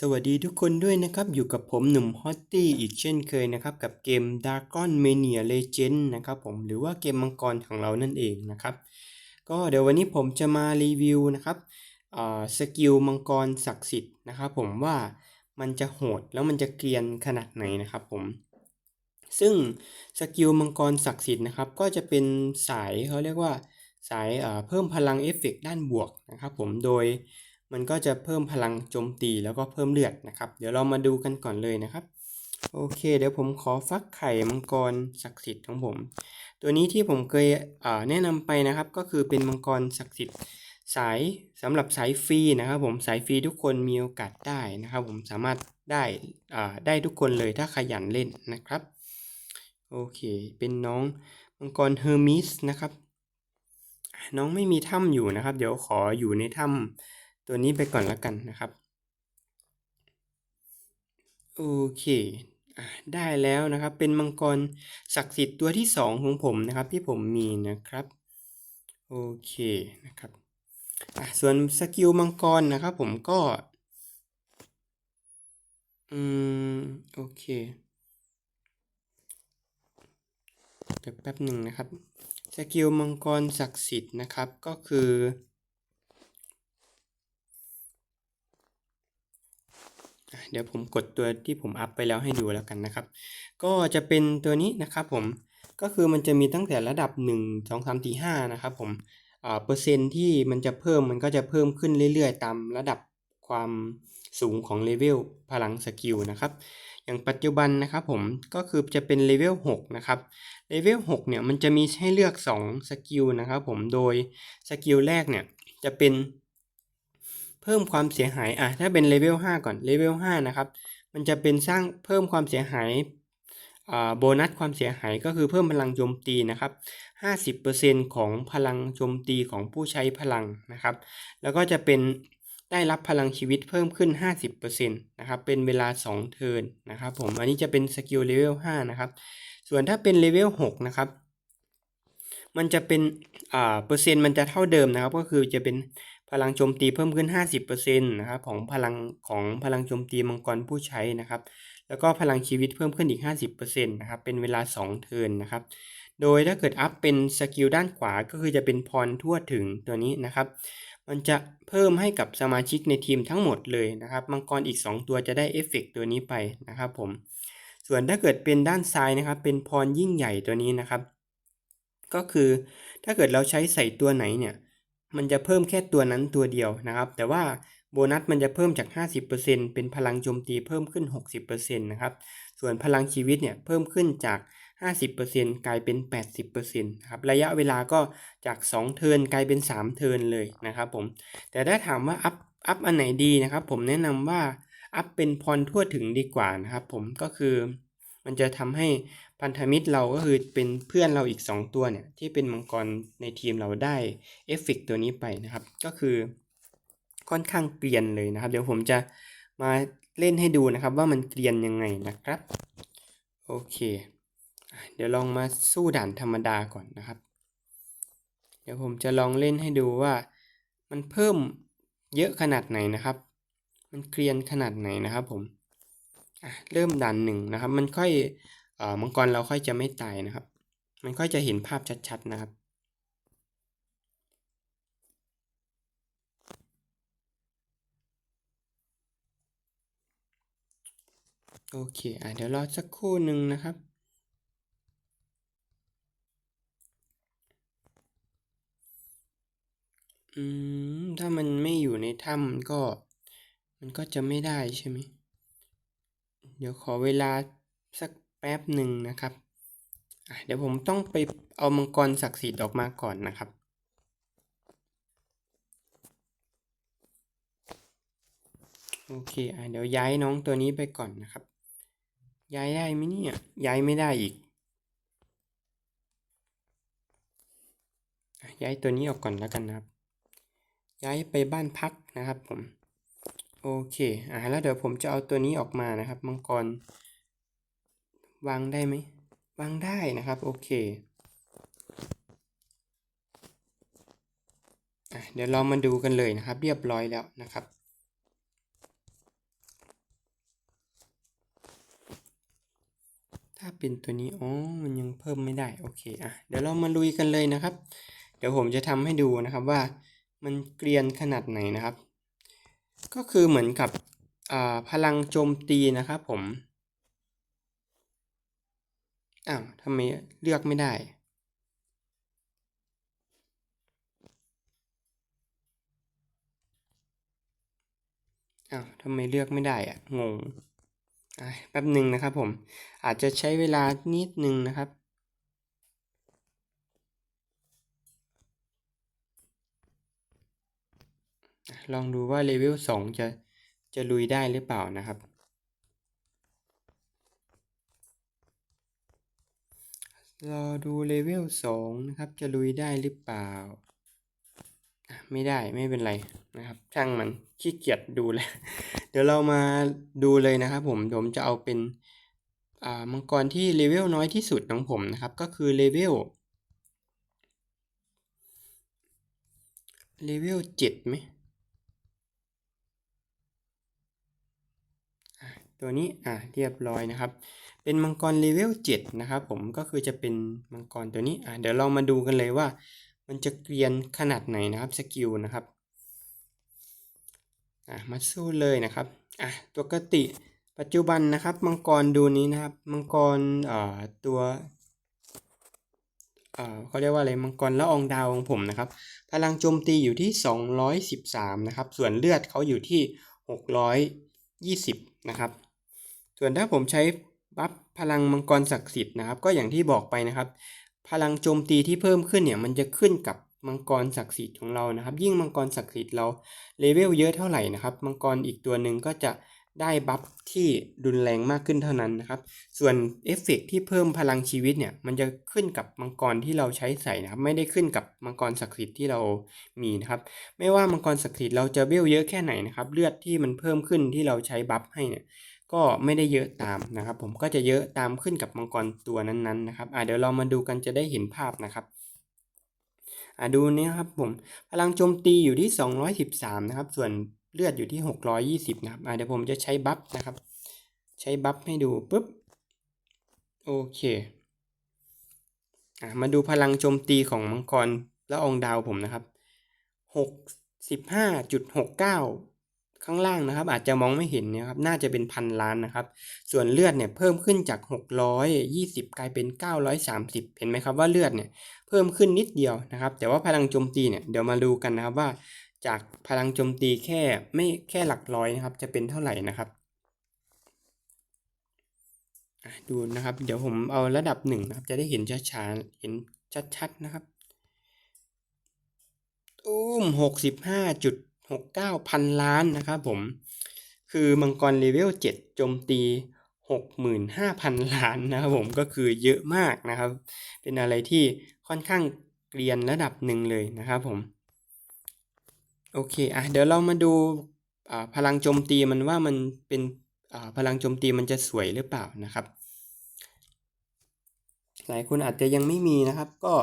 สวัสดีทุกคนด้วยนะครับ อยู่กับผมหนุ่มฮอตตี้อีกเช่นเคยนะครับ กับเกม Dragon Mania Legend นะครับผมหรือว่าเกมมังกรของเรานั่นเองนะครับ ก็เดี๋ยววันนี้ผมจะมารีวิวนะครับสกิลมังกรศักดิ์สิทธิ์นะครับผมว่ามันจะโหดแล้วมันจะเกรียนขนาดไหนนะครับผมซึ่งสกิลมังกรศักดิ์สิทธิ์นะครับ ก็จะเป็นสายเขาเรียกว่าสายเอ่อเพิ่มพลังเอฟเฟกต์ด้านบวกนะครับผมโดย มันก็จะเพิ่มพลังโจมตีแล้วก็เพิ่มเลือดนะครับ เดี๋ยวเรามาดูกันก่อนเลยนะครับ โอเค เดี๋ยวผมขอฟักไข่มังกรศักดิ์สิทธิ์ของผม ตัวนี้ที่ผมเคยแนะนำไปนะครับ ก็คือเป็นมังกรศักดิ์สิทธิ์สายสำหรับสายฟรีนะครับ ผมสายฟรีทุกคนมีโอกาสได้นะครับ ผมสามารถได้ได้ทุกคนเลยถ้าขยันเล่นนะครับ โอเค เป็นน้องมังกรเฮอร์มิสนะครับ น้องไม่มีถ้ำอยู่นะครับ เดี๋ยวขออยู่ในถ้ำ ตัวนี้ไปก่อนละกันนะครับ โอเคอได้แล้วนะครับ เป็นมังกรศักดิ์สิทธิ์ตัวที่สองของผมนะครับ ที่ผมมีนะครับ โอเคนะครับส่วนสกิลมังกรนะครับผมก็ อืม โอเคเดี๋ยวแป๊บหนึ่งนะครับ สกิลมังกรศักดิ์สิทธิ์นะครับก็คืออะ เดี๋ยวผมกดตัวที่ผมอัพไปแล้วให้ดูแล้วกันนะครับ ก็จะเป็นตัวนี้นะครับผมก็คือมันจะมีตั้งแต่ระดับ 1 2 3 4 5นะครับผมอ่าเปอร์เซ็นที่มันจะเพิ่มมันก็จะเพิ่มขึ้นเรื่อยๆ ตามระดับความสูงของเลเวลพลังสกิลนะครับ อย่างปัจจุบันนะครับผมก็คือจะเป็นเลเวล6นะครับ เลเวล6เนี่ยมันจะมีให้เลือก 2 สกิลนะครับผม โดยสกิลแรกเนี่ยจะเป็น เพิ่มความเสียหายอะถ้าเป็นเลเวล5ก่อนเลเวล5นะครับมันจะเป็นสร้างเพิ่มความเสียหายอ่าโบนัสความเสียหายก็คือเพิ่มพลังโจมตีนะครับ 50%ของพลังโจมตีของผู้ใช้พลังนะครับ แล้วก็จะเป็นได้รับพลังชีวิตเพิ่มขึ้น 50%นะครับ เป็นเวลา 2 เทิร์นนะครับผม อันนี้จะเป็นสกิลเลเวล 5 นะครับ ส่วนถ้าเป็นเลเวล 6 นะครับ มันจะเป็นอ่าเปอร์เซ็นต์มันจะเท่าเดิมนะครับ ก็คือจะเป็น พลังโจมตีเพิ่มขึ้น 50%นะครับของพลังของพลังโจมตีมังกรผู้ใช้นะครับ แล้วก็พลังชีวิตเพิ่มขึ้นอีก 50%นะครับ เป็นเวลา 2 เทิร์นนะครับ โดยถ้าเกิดอัพเป็นสกิลด้านขวาก็คือจะเป็นพรทั่วถึงตัวนี้นะครับ มันจะเพิ่มให้กับสมาชิกในทีมทั้งหมดเลยนะครับ มังกรอีก 2 ตัวจะได้เอฟเฟกตัวนี้ไปนะครับผม ส่วนถ้าเกิดเป็นด้านซ้ายนะครับ เป็นพรยิ่งใหญ่ตัวนี้นะครับ ก็คือถ้าเกิดเราใช้ใส่ตัวไหนเนี่ย มันจะเพิ่มแค่ตัวนั้นตัวเดียวนะครับ แต่ว่าโบนัสมันจะเพิ่มจาก 50%เป็นพลังโจมตีเพิ่มขึ้น 60%นะครับ ส่วนพลังชีวิตเนี่ยเพิ่มขึ้นจาก 50%กลายเป็น 80%นะครับ ระยะเวลาก็จาก 2 เทินกลายเป็น 3 เทินเลยนะครับผม แต่ถ้าถามว่าอัพอัพอันไหนดีนะครับ ผมแนะนำว่าอัพเป็นพรทั่วถึงดีกว่านะครับผมก็คือมันจะทำให้ พันธมิตรเราก็คือเป็นเพื่อนเราอีก 2 ตัวเนี่ยที่เป็นมังกรในทีมเราได้เอฟเฟกตัวนี้ไปนะครับ ก็คือค่อนข้างเกรียนเลยนะครับ เดี๋ยวผมจะมาเล่นให้ดูนะครับว่ามันเกรียนยังไงนะครับ โอเค เดี๋ยวลองมาสู้ด่านธรรมดาก่อนนะครับ เดี๋ยวผมจะลองเล่นให้ดูว่า มันเพิ่มเยอะขนาดไหนนะครับ มันเกรียนขนาดไหนนะครับผมเริ่มด่านหนึ่งนะครับ มันค่อย มังกรเราค่อยจะไม่ตายนะครับ มันค่อยจะเห็นภาพชัดๆนะครับ โอเคอะเดี๋ยวรอสักครู่หนึ่งนะครับอืมถ้ามันไม่อยู่ในถ้ำมันก็ มันก็จะไม่ได้ใช่ไหมเดี๋ยวขอเวลาสัก ป๊บหนึ่งนะครับ เดี๋ยวผมต้องไปเอามังกรศักดิ์สิทธิ์ออกมาก่อนนะครับ โอเคอะเดี๋ยวย้ายน้องตัวนี้ไปก่อนนะครับ ย้ายได้ไหมเนี่ย ย้ายไม่ได้อีก ย้ายตัวนี้ออกก่อนแล้วกันนะครับ ย้ายไปบ้านพักนะครับผม โอเค อะแล้วเดี๋ยวผมจะเอาตัวนี้ออกมานะครับ มังกร วางได้ไหมวางได้นะครับ โอเคเดี๋ยวเรามาดูกันเลยนะครับ เรียบร้อยแล้วนะครับ ถ้าเป็นตัวนี้อ๋อมันยังเพิ่มไม่ได้โอเคอะเดี๋ยวเรามาลุยกันเลยนะครับ เดี๋ยวผมจะทำให้ดูนะครับว่ามันเกลียนขนาดไหนนะครับ ก็คือเหมือนกับพลังโจมตีนะครับผม อ้าวทำไมเลือกไม่ได้ อ้าวทำไมเลือกไม่ได้อะงงอะแป๊บหนึ่งนะครับผม อาจจะใช้เวลานิดนึงนะครับลองดูว่าเลเวลสองจะจะลุยได้หรือเปล่านะครับ รอดูเลเวลสองนะครับ จะลุยได้หรือเปล่า ไม่ได้ไม่เป็นไรนะครับ ช่างมันขี้เกียจดูแล้ว เดี๋ยวเรามาดูเลยนะครับผมผมจะเอาเป็นอ่ามังกรที่เลเวลน้อยที่สุดของผมนะครับ ก็คือเลเวลเลเวลเจ็ดไหมอะ ตัวนี้อะเรียบร้อยนะครับ เป็นมังกรเลเวล7นะครับผมก็คือจะเป็นมังกรตัวนี้อะเดี๋ยวเรามาดูกันเลยว่า มันจะเกรียนขนาดไหนนะครับสกิลนะครับอะมาสู้เลยนะครับอะปกติปัจจุบันนะครับมังกรดูนี้นะครับ มังกรอ่าตัวอ่าเขาเรียกว่าอะไรมังกรละอองดาวของผมนะครับ พลังโจมตีอยู่ที่ 213 นะครับ ส่วนเลือดเขาอยู่ที่ 620 นะครับ ส่วนถ้าผมใช้บัฟพลังมังกรศักดิ์สิทธิ์นะครับ ก็อย่างที่บอกไปนะครับ พลังโจมตีที่เพิ่มขึ้นเนี่ยมันจะขึ้นกับมังกรศักดิ์สิทธิ์ของเรานะครับ ยิ่งมังกรศักดิ์สิทธิ์เราเลเวลเยอะเท่าไหร่นะครับมังกรอีกตัวหนึ่งก็จะได้บัฟที่รุนแรงมากขึ้นเท่านั้นนะครับ ส่วนเอฟเฟกต์ที่เพิ่มพลังชีวิตเนี่ย มันจะขึ้นกับมังกรที่เราใช้ใส่นะครับ ไม่ได้ขึ้นกับมังกรศักดิ์สิทธิ์ที่เรามีนะครับ ไม่ว่ามังกรศักดิ์สิทธิ์เราจะเวลเยอะแค่ไหนนะครับ เลือดที่มันเพิ่มขึ้นที่เราใช้บัฟให้เนี่ย ก็ไม่ได้เยอะตามนะครับ ผมก็จะเยอะตามขึ้นกับมังกรตัวนั้นๆนะครับอ่าเดี๋ยวเรามาดูกันจะได้เห็นภาพนะครับอ่าดูนี่ครับผมพลังโจมตีอยู่ที่ 213 นะครับ ส่วนเลือดอยู่ที่ 620 นะครับอ่าเดี๋ยวผมจะใช้บัฟนะครับ ใช้บัฟให้ดูปุ๊บโอเคอ่ามาดูพลังโจมตีของมังกรและองค์ดาวผมนะครับ 65.69 ข้างล่างนะครับ อาจจะมองไม่เห็นนะครับน่าจะเป็นพันล้านนะครับ ส่วนเลือดเนี่ยเพิ่มขึ้นจาก 620 กลายเป็น 930 เห็นไหมครับว่าเลือดเนี่ยเพิ่มขึ้นนิดเดียวนะครับ แต่ว่าพลังโจมตีเนี่ยเดี๋ยวมาดูกันนะครับว่า จากพลังโจมตีแค่ไม่แค่หลักร้อยนะครับจะเป็นเท่าไหร่นะครับดูนะครับ เดี๋ยวผมเอาระดับหนึ่งนะครับ จะได้เห็นช้าๆเห็นชัดๆนะครับอุ้มหกสิบห้าจุด หกเก้าพันล้านนะครับผม คือมังกรเลเวลเจ็ดโจมตีหกหมื่นห้าพันล้านนะครับผมก็คือเยอะมากนะครับ เป็นอะไรที่ค่อนข้างเกรียนระดับหนึ่งเลยนะครับผม โอเคอะเดี๋ยวเรามาดูอ่าพลังโจมตีมันว่ามันเป็นอ่าพลังโจมตีมันจะสวยหรือเปล่านะครับ หลายคนอาจจะยังไม่มีนะครับ ก็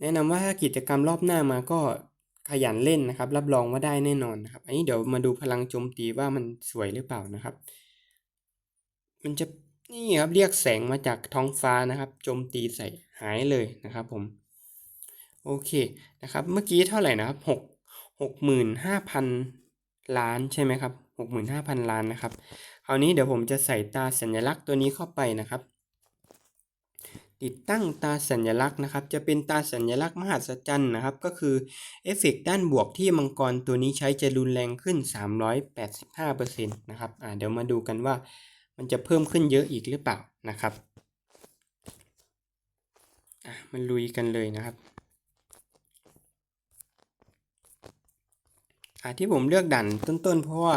แนะนำว่าถ้ากิจกรรมรอบหน้ามาก็ ขยันเล่นนะครับ รับรองว่าได้แน่นอนนะครับ อันนี้เดี๋ยวมาดูพลังโจมตีว่ามันสวยหรือเปล่านะครับ มันจะนี่ครับเรียกแสงมาจากท้องฟ้านะครับโจมตีใส่หายเลยนะครับผมโอเคนะครับ เมื่อกี้เท่าไหร่นะครับหกหกหมื่นห้าพันล้านใช่ไหมครับหกหมื่นห้าพันล้านนะครับคราวนี้เดี๋ยวผมจะใส่ตาสัญลักษณ์ตัวนี้เข้าไปนะครับ ติดตั้งตาสัญลักษณ์นะครับ จะเป็นตาสัญลักษณ์มหัศจรรย์นะครับ ก็คือเอฟเฟกต์ด้านบวกที่มังกรตัวนี้ใช้จะรุนแรงขึ้น 385%นะครับอ่าเดี๋ยวมาดูกันว่ามันจะเพิ่มขึ้นเยอะอีกหรือเปล่านะครับอะมาลุยกันเลยนะครับอ่าที่ผมเลือกดันต้นๆ เพราะว่า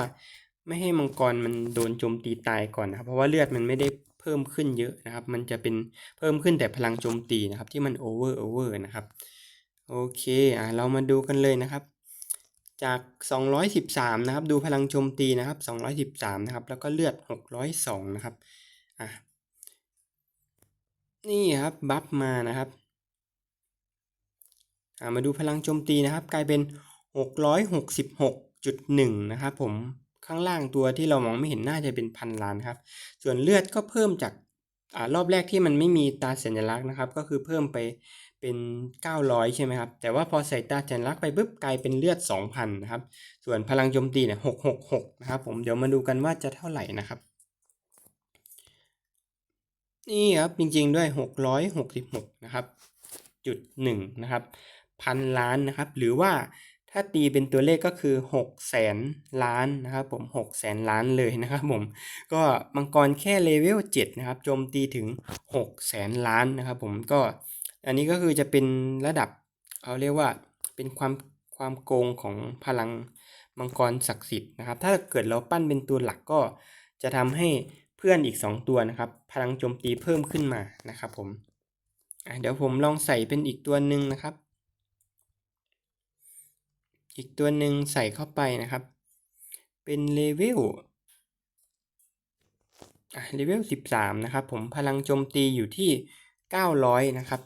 ไม่ให้มังกรมันโดนโจมตีตายก่อนนะครับเพราะว่าเลือดมันไม่ได้ เพิ่มขึ้นเยอะนะครับ มันจะเป็นเพิ่มขึ้นแต่พลังโจมตีนะครับ ที่มันโอเวอร์โอเวอร์นะครับ โอเคอ่าเรามาดูกันเลยนะครับ จาก 213 นะครับ ดูพลังโจมตีนะครับ 213 นะครับ แล้วก็เลือด 602 นะครับอะนี่ครับบัฟมานะครับอ่ามาดูพลังโจมตีนะครับ กลายเป็น 666.1 นะครับผม ข้างล่างตัวที่เรามองไม่เห็นน่าจะเป็นพันล้านครับ ส่วนเลือดก็เพิ่มจากอรอบแรกที่มันไม่มีตาสัญลักษณ์นะครับ ก็คือเพิ่มไปเป็น 900 ใช่ไหมครับ แต่ว่าพอใส่ตาสัญลักษณ์ไปปุ๊บกลายเป็นเลือด 2,000 นะครับ ส่วนพลังโจมตีเนี่ย666 นะครับผมเดี๋ยวมาดูกันว่าจะเท่าไหร่นะครับนี่ครับจริงๆด้วย 666 นะครับจุดหนึ่งนะครับพันล้านนะครับ หรือว่า ถ้าตีเป็นตัวเลขก็คือ6แสนล้านนะครับผม6แสนล้านเลยนะครับผมก็มังกรแค่เลเวล7นะครับโจมตีถึง6แสนล้านนะครับผมก็อันนี้ก็คือจะเป็นระดับเขาเรียกว่าเป็นความความโกงของพลังมังกรศักดิ์สิทธิ์นะครับ ถ้าเกิดเราปั้นเป็นตัวหลักก็จะทำให้เพื่อนอีก 2 ตัวนะครับ พลังโจมตีเพิ่มขึ้นมานะครับผมเดี๋ยวผมลองใส่เป็นอีกตัวหนึ่งนะครับ อีกตัวหนึ่งใส่เข้าไปนะครับ เป็นเลเวลเลเวลสิบสามนะครับ ผมพลังโจมตีอยู่ที่เก้าร้อยนะครับ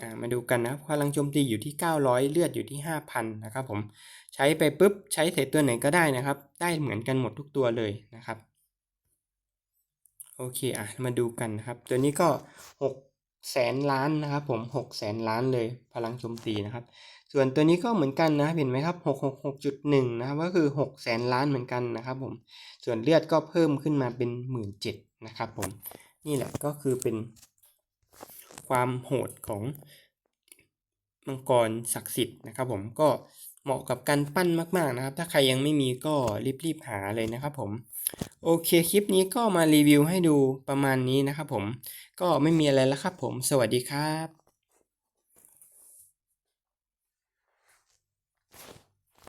อ่ามาดูกันนะพลังโจมตีอยู่ที่เก้าร้อยเลือดอยู่ที่ห้าพันนะครับผมใช้ไปปุ๊บ ใช้ใส่ตัวไหนก็ได้นะครับ ได้เหมือนกันหมดทุกตัวเลยนะครับ โอเค อะ มาดูกันนะครับ ตัวนี้ก็หก แสนล้านนะครับผมหกแสนล้านเลยพลังโจมตีนะครับ ส่วนตัวนี้ก็เหมือนกันนะเห็นไหมครับหกหกหกจุดหนึ่งนะครับก็คือหกแสนล้านเหมือนกันนะครับผมส่วนเลือดก็เพิ่มขึ้นมาเป็นหมื่นเจ็ดนะครับผมนี่แหละก็คือเป็น ความโหดของมังกรศักดิ์สิทธิ์นะครับ ผมก็เหมาะกับการปั้นมาก ๆนะครับ ถ้าใครยังไม่มีก็รีบๆหาเลยนะครับผม โอเคคลิปนี้ก็มารีวิวให้ดูประมาณนี้นะครับผม ก็ไม่มีอะไรแล้วครับผม สวัสดีครับ